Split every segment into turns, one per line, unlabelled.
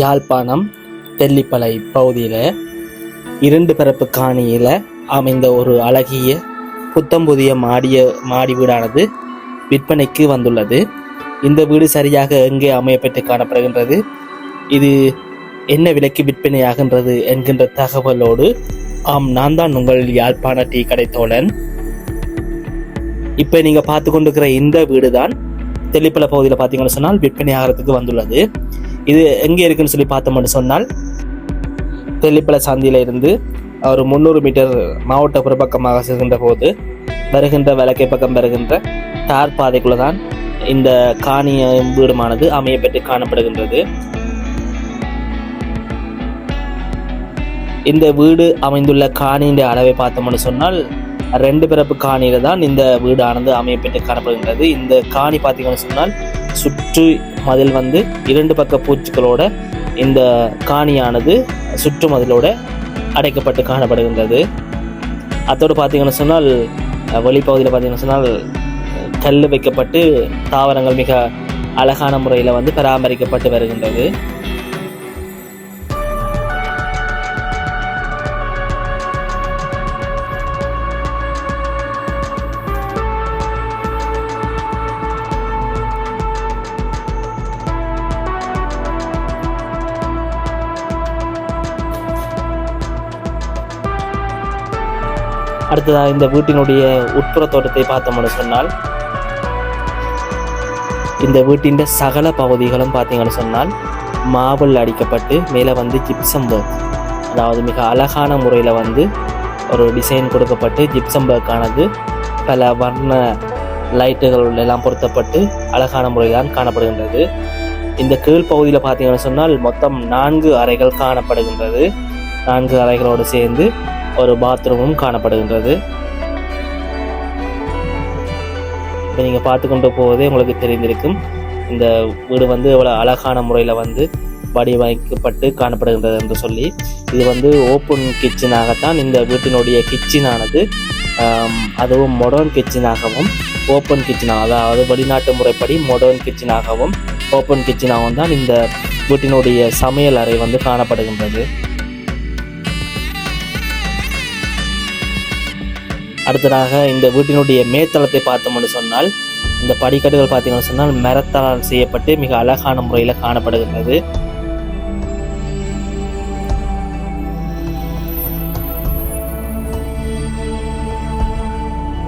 யாழ்ப்பாணம் தெல்லிப்பளை பகுதியில் இரண்டு பரப்பு காணியில் அமைந்த ஒரு அழகிய புத்தம் புதிய மாடிய மாடி வீடானது விற்பனைக்கு வந்துள்ளது. இந்த வீடு சரியாக எங்கே அமையப்பட்டு காணப்படுகின்றது? இது என்ன விலைக்கு விற்பனையாகின்றது என்கின்ற தகவலோடு ஆம் நான் தான் உங்கள் யாழ்ப்பாண டீ கடை தோழன். இப்போ நீங்கள் பார்த்து கொண்டிருக்கிற இந்த வீடு தான் தெல்லிப்பளை பகுதியில் பார்த்தீங்கன்னு சொன்னால் விற்பனை ஆகிறதுக்கு வந்துள்ளது. இது எங்கே இருக்குன்னு சொல்லி பார்த்தோம்னு சொன்னால் தெல்லிப்பள சாந்தியில் இருந்து ஒரு முந்நூறு மீட்டர் மாவட்ட புறப்பக்கமாக செல்கின்ற போது வருகின்ற வலக்கை பக்கம் வருகின்ற தார் பாதைக்குள்ள தான் இந்த காணிய வீடுமானது அமையப்பெற்று காணப்படுகின்றது. இந்த வீடு அமைந்துள்ள காணியின் அளவை பார்த்தோம்னு சொன்னால் ரெண்டு பிறப்பு காணியில தான் இந்த வீடானது அமையப்பெற்று காணப்படுகின்றது. இந்த காணி பார்த்தீங்கன்னு சொன்னால் சுற்று மதில் வந்து இரண்டு பக்க பூச்சிகளோட இந்த காணியானது சுற்று மதிலோட அடைக்கப்பட்டு காணப்படுகின்றது. அத்தோடு பார்த்தீங்கன்னு சொன்னால் வெளிப்பகுதியில் பார்த்தீங்கன்னு சொன்னால் கல் வைக்கப்பட்டு தாவரங்கள் மிக அழகான முறையில் வந்து பராமரிக்கப்பட்டு வருகின்றது. அடுத்ததாக இந்த வீட்டினுடைய உட்புற தோட்டத்தை பார்த்தோம்னு சொன்னால் இந்த வீட்டின் சகல பகுதிகளும் பார்த்தீங்கன்னு சொன்னால் மாவில் அடிக்கப்பட்டு மேலே வந்து ஜிப்சம் ஒர்க் அதாவது மிக அழகான முறையில் வந்து ஒரு டிசைன் கொடுக்கப்பட்டு ஜிப்சம் ஒர்க்கானது பல வர்ண லைட்டுகள் எல்லாம் பொருத்தப்பட்டு அழகான முறையில் தான் காணப்படுகின்றது. இந்த கீழ் பகுதியில் பார்த்தீங்கன்னு சொன்னால் மொத்தம் நான்கு அறைகள் காணப்படுகின்றது. நான்கு அறைகளோடு சேர்ந்து ஒரு பாத்ரூமும் காணப்படுகின்றது. இப்போ நீங்கள் பார்த்து கொண்டு போவதே உங்களுக்கு தெரிந்திருக்கும். இந்த வீடு வந்து எவ்வளோ அழகான முறையில் வந்து வடிவமைக்கப்பட்டு காணப்படுகின்றது என்று சொல்லி. இது வந்து ஓப்பன் கிச்சனாகத்தான் இந்த வீட்டினுடைய கிச்சனானது அதுவும் மொடர்ன் கிச்சனாகவும் ஓப்பன் கிச்சனாக அதாவது வெளிநாட்டு முறைப்படி மொடர்ன் கிச்சனாகவும் ஓப்பன் கிச்சனாகவும் தான் இந்த வீட்டினுடைய சமையல் அறை வந்து காணப்படுகின்றது. அடுத்ததாக இந்த வீட்டினுடைய மேத்தளத்தை பார்த்தோம்னு சொன்னால் இந்த படிக்கட்டுகள் பார்த்தீங்கன்னு சொன்னால் மரத்தால் செய்யப்பட்டு மிக அழகான முறையில் காணப்படுகின்றது.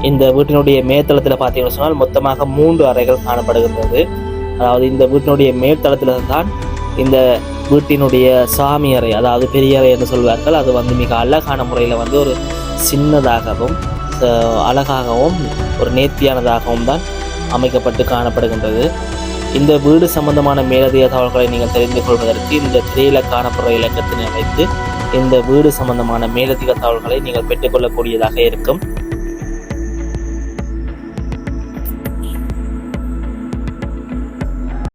இந்த வீட்டினுடைய மேத்தளத்தில் பார்த்தீங்கன்னு சொன்னால் மொத்தமாக மூன்று அறைகள் காணப்படுகின்றது. அதாவது இந்த வீட்டினுடைய மேல்தளத்தில் தான் இந்த வீட்டினுடைய சாமி அறை அதாவது பெரிய அறை என்று சொல்வார்கள் அது வந்து மிக அழகான முறையில் வந்து ஒரு சின்னதாகவும் அழகாகவும் ஒரு நேர்த்தியானதாகவும் தான் அமைக்கப்பட்டு காணப்படுகின்றது. இந்த வீடு சம்பந்தமான மேலதிக தகவல்களை நீங்கள் தெரிந்து கொள்வதற்கு இந்த திரையில காணப்படுற இலக்கத்தினை வைத்து இந்த வீடு சம்பந்தமான மேலதிக தகவல்களை நீங்கள் பெற்றுக்கொள்ளக்கூடியதாக இருக்கும்.